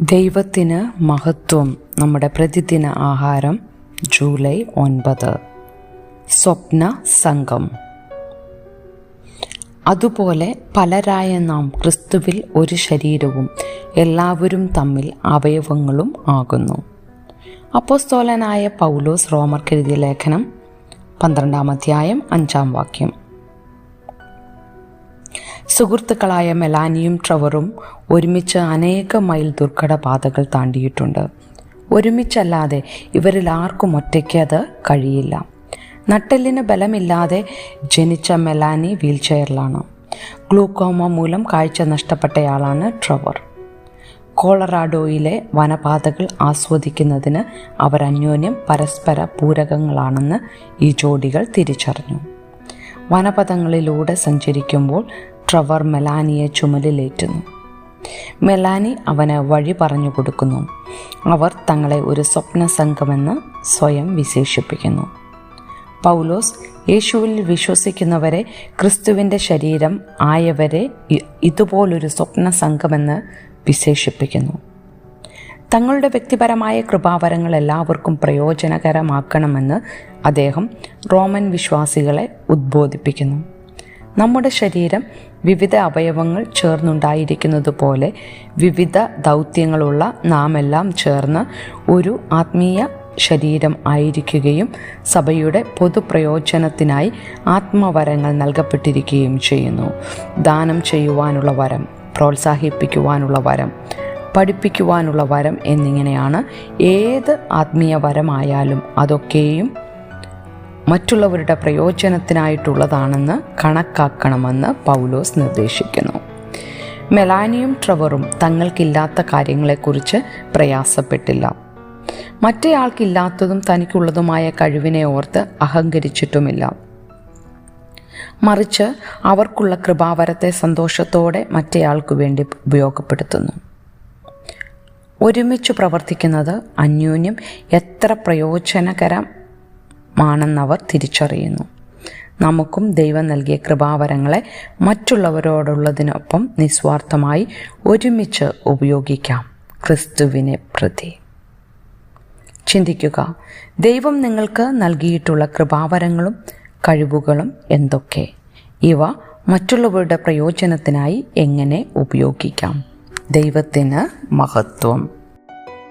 ദൈവത്തിന് മഹത്വം നമ്മുടെ പ്രതിദിന ആഹാരം ജൂലൈ ഒൻപത്. സ്വപ്ന സംഘം. അതുപോലെ പലരായ നാം ക്രിസ്തുവിൽ ഒരു ശരീരവും എല്ലാവരും തമ്മിൽ അവയവങ്ങളും ആകുന്നു. അപ്പോസ്തോലനായ പൗലോസ് റോമർക്കെഴുതിയ ലേഖനം പന്ത്രണ്ടാം അധ്യായം അഞ്ചാം വാക്യം. സുഹൃത്തുക്കളായ മെലാനിയും ട്രവറും ഒരുമിച്ച് അനേക മൈൽ ദുർഘട പാതകൾ താണ്ടിയിട്ടുണ്ട്. ഒരുമിച്ചല്ലാതെ ഇവരിൽ ആർക്കും ഒറ്റയ്ക്ക് അത് കഴിയില്ല. നട്ടെല്ലിന് ബലമില്ലാതെ ജനിച്ച മെലാനി വീൽചെയറിലാണ്. ഗ്ലൂക്കോമ മൂലം കാഴ്ച നഷ്ടപ്പെട്ടയാളാണ് ട്രവർ. കോളറാഡോയിലെ വനപാതകൾ ആസ്വദിക്കുന്നതിന് അവർ അന്യോന്യം പരസ്പര പൂരകങ്ങളാണെന്ന് ഈ ജോഡികൾ തിരിച്ചറിഞ്ഞു. വനപഥങ്ങളിലൂടെ സഞ്ചരിക്കുമ്പോൾ ട്രവർ മെലാനിയെ ചുമലിലേറ്റുന്നു. മെലാനി അവന് വഴി പറഞ്ഞു കൊടുക്കുന്നു. അവർ തങ്ങളെ ഒരു സ്വപ്ന സംഘമെന്ന് സ്വയം വിശേഷിപ്പിക്കുന്നു. പൗലോസ് യേശുവിൽ വിശ്വസിക്കുന്നവരെ ക്രിസ്തുവിന്റെ ശരീരം ആയവരെ ഇതുപോലൊരു സ്വപ്ന സംഘമെന്ന് വിശേഷിപ്പിക്കുന്നു. തങ്ങളുടെ വ്യക്തിപരമായ കൃപാവരങ്ങൾ എല്ലാവർക്കും പ്രയോജനകരമാക്കണമെന്ന് അദ്ദേഹം റോമൻ വിശ്വാസികളെ ഉദ്ബോധിപ്പിക്കുന്നു. നമ്മുടെ ശരീരം വിവിധ അവയവങ്ങൾ ചേർന്നുണ്ടായിരിക്കുന്നത് പോലെ വിവിധ ദൗത്യങ്ങളുള്ള നാം എല്ലാം ചേർന്ന് ഒരു ആത്മീയ ശരീരം ആയിരിക്കുകയും സഭയുടെ പൊതുപ്രയോജനത്തിനായി ആത്മവരങ്ങൾ നൽകപ്പെട്ടിരിക്കുകയും ചെയ്യുന്നു. ദാനം ചെയ്യുവാനുള്ള വരം പ്രോത്സാഹിപ്പിക്കുവാനുള്ള വരം പഠിപ്പിക്കുവാനുള്ള വരം എന്നിങ്ങനെയാണ് ഏത് ആത്മീയ വരമായാലും അതൊക്കെയും മറ്റുള്ളവരുടെ പ്രയോജനത്തിനായിട്ടുള്ളതാണെന്ന് കണക്കാക്കണമെന്ന് പൗലോസ് നിർദ്ദേശിക്കുന്നു. മെലാനിയും ട്രവറും തങ്ങൾക്കില്ലാത്ത കാര്യങ്ങളെക്കുറിച്ച് പ്രയാസപ്പെട്ടില്ല. മറ്റേയാൾക്കില്ലാത്തതും തനിക്കുള്ളതുമായ കഴിവിനെ ഓർത്ത് അഹങ്കരിച്ചിട്ടുമില്ല. മറിച്ച് അവർക്കുള്ള കൃപാവരത്തെ സന്തോഷത്തോടെ മറ്റേയാൾക്കു വേണ്ടി ഉപയോഗപ്പെടുത്തുന്നു. ഒരുമിച്ച് പ്രവർത്തിക്കുന്നത് അന്യോന്യം എത്ര പ്രയോജനകരമാണെന്നവർ തിരിച്ചറിയുന്നു. നമുക്കും ദൈവം നൽകിയ കൃപാവരങ്ങളെ മറ്റുള്ളവരോടുള്ളതിനൊപ്പം നിസ്വാർത്ഥമായി ഒരുമിച്ച് ഉപയോഗിക്കാം ക്രിസ്തുവിനെ പ്രതി. ചിന്തിക്കുക ദൈവം നിങ്ങൾക്ക് നൽകിയിട്ടുള്ള കൃപാവരങ്ങളും കഴിവുകളും എന്തൊക്കെ? ഇവ മറ്റുള്ളവരുടെ പ്രയോജനത്തിനായി എങ്ങനെ ഉപയോഗിക്കാം? ദൈവത്തിന് മഹത്വം